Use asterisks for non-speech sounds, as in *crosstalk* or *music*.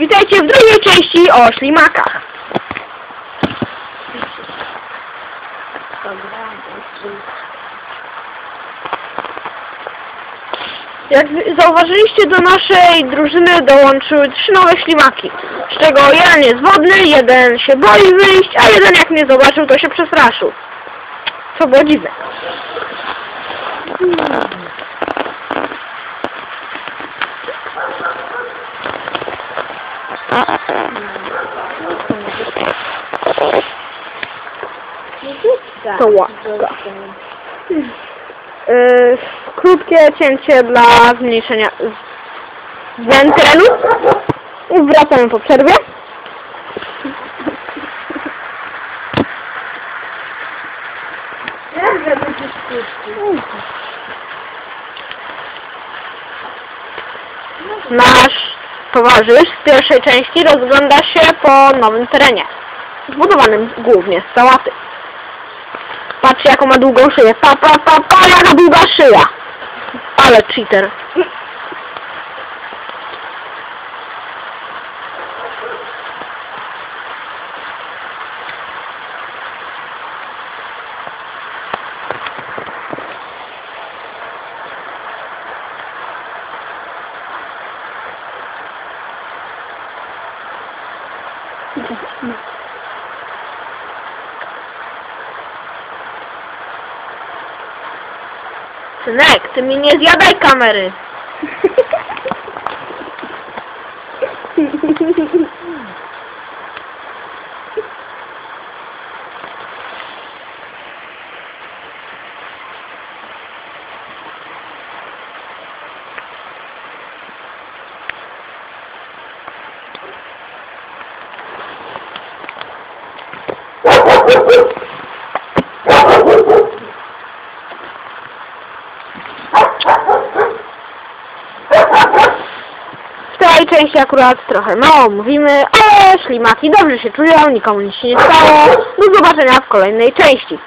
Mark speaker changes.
Speaker 1: Witajcie w drugiej części o ślimakach. Jak zauważyliście, do naszej drużyny dołączyły trzy nowe ślimaki, z czego jeden jest wodny, jeden się boi wyjść, a jeden jak mnie zobaczył, to się przestraszył. Co było dziwne. To łaska. Yy, krótkie cięcie dla zmniejszenia. I wracamy po przerwie. Nasz towarzysz z pierwszej części rozgląda się po nowym terenie. Zbudowanym głównie z sałaty. Patrz jaką ma długą szyję. Pa, pa, pa, pa, jaka długa szyja. Ale cheater. Synek, ty mi nie zjadaj kamery. *laughs* W tej części akurat trochę mało mówimy, ale ślimaki dobrze się czują, nikomu nic się nie stało. Do zobaczenia w kolejnej części.